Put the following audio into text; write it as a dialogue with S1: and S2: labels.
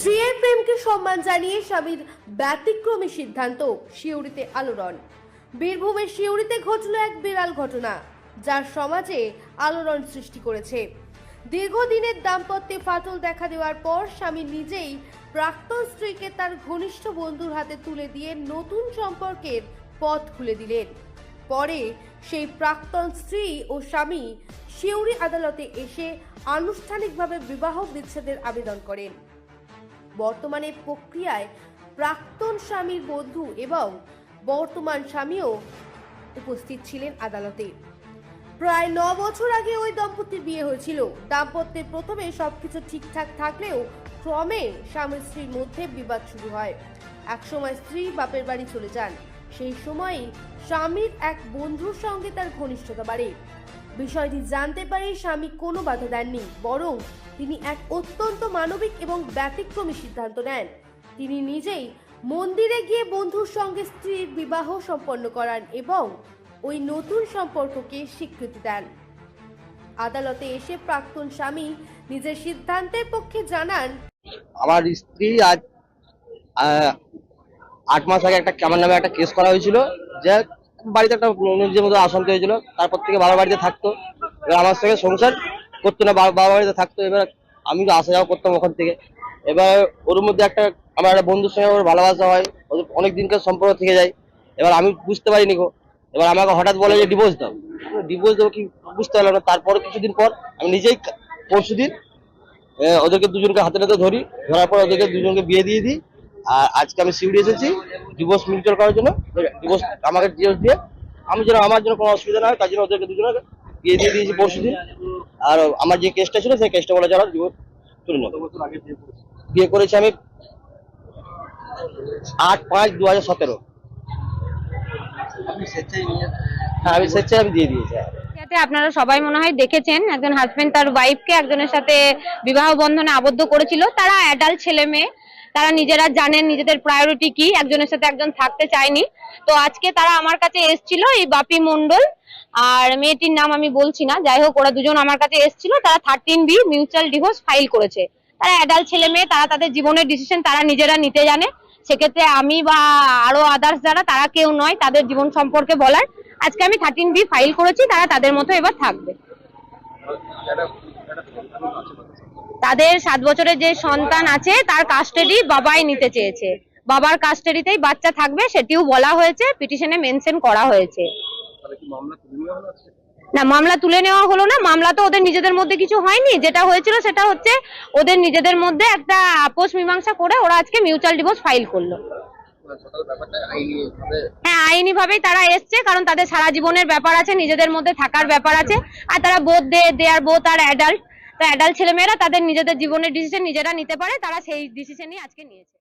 S1: স্ত্রীর প্রেমকে সম্মান জানিয়ে স্বামীর ব্যতিক্রমী সিদ্ধান্ত, শিউরিতে আলোড়ন। বীরভূমের শিউরিতে ঘটল এক বিরাল ঘটনা, যার সমাজে আলোড়ন সৃষ্টি করেছে। দীর্ঘদিনের দাম্পত্যে ফাটল দেখা দেওয়ার পর স্বামী নিজেই প্রাক্তন স্ত্রীকে তার ঘনিষ্ঠ বন্ধুর হাতে তুলে দিয়ে নতুন সম্পর্কের পথ খুলে দিলেন। পরে সেই প্রাক্তন স্ত্রী ও স্বামী শিউরি আদালতে এসে আনুষ্ঠানিকভাবে বিবাহ বিচ্ছেদের আবেদন করেন। বর্তমানে প্রক্রিয়ায় প্রাক্তন স্বামীর বন্ধু এবং বর্তমান স্বামীও উপস্থিত ছিলেন আদালতে। প্রায় ন বছর আগে ওই দম্পতির বিয়ে হয়েছিল। দাম্পত্যের প্রথমে সবকিছু ঠিকঠাক থাকলেও ক্রমে স্বামী স্ত্রীর মধ্যে বিবাদ শুরু হয়। একসময় স্ত্রী বাপের বাড়ি চলে যান। সেই সময়ই স্বামীর এক বন্ধুর সঙ্গে তার ঘনিষ্ঠতা বাড়ে। বিষয়টি জানতে পারে স্বামী কোনো বাধা দেননি, বরং তিনি এক অত্যন্ত মানবিক এবং ব্যতিক্রমী সিদ্ধান্ত নেন। তিনি নিজেই মন্দিরে গিয়ে বন্ধুর সঙ্গে স্ত্রীর বিবাহ সম্পন্ন করান এবং ওই নতুন সম্পর্ককে স্বীকৃতি দেন। আদালতে এসে প্রাক্তন স্বামী নিজের সিদ্ধান্তের পক্ষে জানান,
S2: আমার স্ত্রী আজ আট মাস আগে একটা আমার নামে একটা কেস করা হয়েছিল যে বাড়িতে একটা নিজের মতো অশান্তি হয়েছিল তারপর থেকে বাবা বাড়িতে থাকতো। এবার আমার সঙ্গে সংসার করতো না, বাবা বাড়িতে থাকতো। এবার আমি তো আসা যাওয়া করতাম ওখান থেকে। এবার ওর মধ্যে একটা, আমার একটা বন্ধুর সঙ্গে ওর ভালোবাসা হয় ওদের অনেক দিনকার সম্পর্ক থেকে যায়। এবার আমি বুঝতে পারিনি গো। এবার আমাকে হঠাৎ বলে যে ডিভোর্স দাও। ডিভোর্স দেবো কি বুঝতে পারলাম না। তারপর কিছুদিন পর আমি নিজেই পরশু দিন ওদেরকে দুজনকে হাতে হাতে ধরি। ধরার পর ওদেরকে দুজনকে বিয়ে দিয়ে দিই। আর আজকে আমি সিউড়ি এসেছি ডিভোর্স মিউচুয়াল করার জন্য ডিভোর্স আমাকে ডিভোর্স দিয়ে আমি যেন আমার জন্য কোনো অসুবিধা না হয় তার জন্য ওদেরকে দুজনকে বিয়ে দিয়ে দিয়েছি পরশু দিন। আর আমার যে কেসটা ছিল সেই কেসটা বলে যারা ডিভোর্স তুলে নেব। বিয়ে করেছি আমি আট পাঁচ দু হাজার সতেরো। হ্যাঁ আমি স্বেচ্ছায় আমি দিয়ে দিয়েছি।
S3: আপনারা সবাই মনে হয় দেখেছেন একজন হাজবেন্ড তার ওয়াইফকে একজনের সাথে বিবাহ বন্ধনে আবদ্ধ করেছিল। তারা অ্যাডাল্ট ছেলে মেয়ে তারা নিজেরা জানেন নিজেদের প্রায়োরিটি কি, একজনের সাথে একজন থাকতে চায়নি। তো আজকে তারা আমার কাছে এসেছিল এই বাপি মন্ডল আর মেয়েটির নাম আমি বলছি না, যাই হোক, ওরা দুজন আমার কাছে এসেছিল। তারা thirteen B mutual divorce file করেছে। তারা অ্যাডাল্ট ছেলে মেয়ে, তারা তাদের জীবনের ডিসিশন তারা নিজেরা নিতে জানে। সেক্ষেত্রে আমি বা আরও আদার্স যারা, তারা কেউ নয়, তাদের জীবন সম্পর্কে বলার। আজকে আমি থার্টিন বি ফাইল করেছি, তারা তাদের মতো এবার থাকবে। তাদের সাত বছরের যে সন্তান আছে তার কাস্টাডি বাবাই নিতে চেয়েছে। বাবার কাস্টাডিতেই বাচ্চা থাকবে সেটিও বলা হয়েছে পিটিশনে মেনশন করা হয়েছে। না মামলা তুলে নেওয়া হলো না মামলা তো ওদের নিজেদের মধ্যে কিছু হয়নি। যেটা হয়েছিল সেটা হচ্ছে ওদের নিজেদের মধ্যে একটা আপোষ মীমাংসা করে ওরা আজকে মিউচুয়াল ডিভোর্স ফাইল করল। হ্যাঁ আইনি ভাবেই তারা এসছে কারণ তাদের সারা জীবনের ব্যাপার আছে নিজেদের মধ্যে থাকার ব্যাপার আছে। আর তারা বোধ দে দে আর বোধ আর অ্যাডাল্ট তো অ্যাডাল্ট ছেলেমেয়েরা তাদের নিজেদের জীবনের ডিসিশন নিজেরা নিতে পারে, তারা সেই ডিসিশনই আজকে নিয়েছে।